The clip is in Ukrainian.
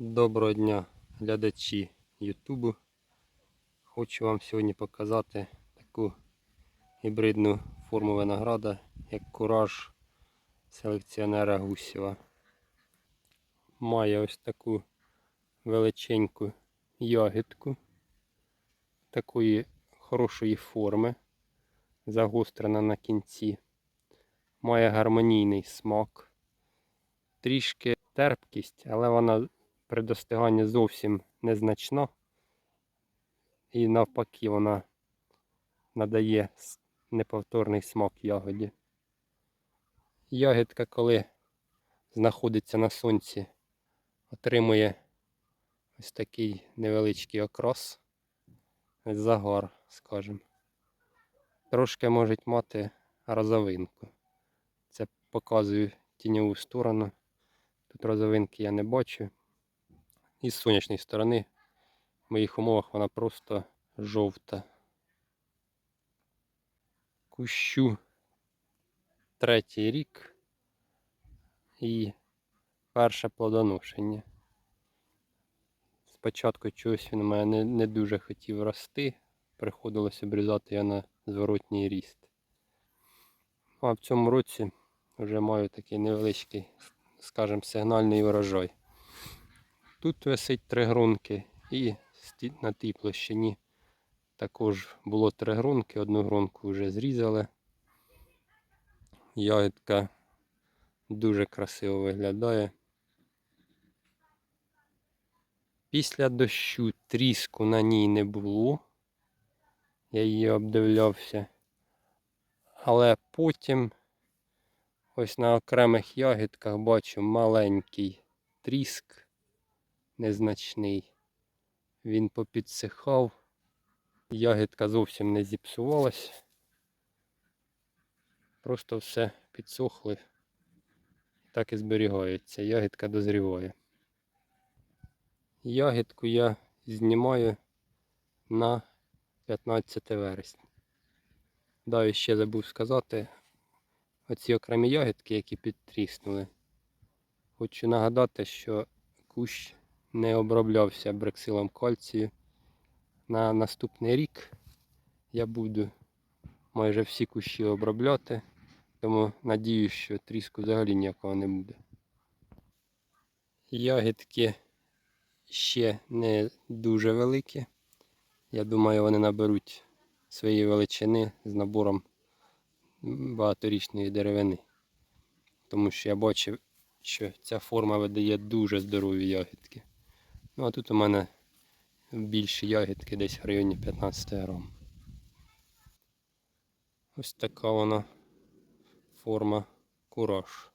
Доброго дня, глядачі Ютубу. Хочу вам сьогодні показати таку гібридну форму винограда, як кураж селекціонера Гусєва. Має ось таку величеньку ягідку, такої хорошої форми, загострена на кінці. Має гармонійний смак, трішки терпкість, але вона при достиганні зовсім незначна. І навпаки вона надає неповторний смак ягоді. Ягідка, коли знаходиться на сонці, отримує ось такий невеличкий окрас, загар, скажімо. Трошки можуть мати розовинку. Це показую тіньову сторону. Тут розовинки я не бачу. І з сонячної сторони в моїх умовах вона просто жовта. Кущу третій рік і перше плодоношення. Спочатку чогось він у мене не, не дуже хотів рости, приходилось обрізати я на зворотній ріст. А в цьому році вже маю такий невеличкий, скажімо, сигнальний урожай. Тут висить три грунки і на тій площині також було три грунки, одну грунку вже зрізали. Ягідка дуже красиво виглядає. Після дощу тріску на ній не було. Я її обдивлявся. Але потім ось на окремих ягідках бачу маленький тріск незначний. Він попідсихав. Ягідка зовсім не зіпсувалась. Просто все підсохло. Так і зберігається. Ягідка дозріває. Ягідку я знімаю на 15 вересня. Да, і ще забув сказати, оці окремі ягідки, які підтріснули. Хочу нагадати, що кущ не оброблявся брексилом кальцію. На наступний рік я буду майже всі кущі обробляти, тому надіюсь, що тріску взагалі ніякого не буде. Ягідки ще не дуже великі. Я думаю, вони наберуть своєї величини з набором багаторічної деревини. Тому що я бачив, що ця форма видає дуже здорові ягідки. Ну а тут у мене більші ягідки десь в районі 15 грам. Ось така вона форма кураж.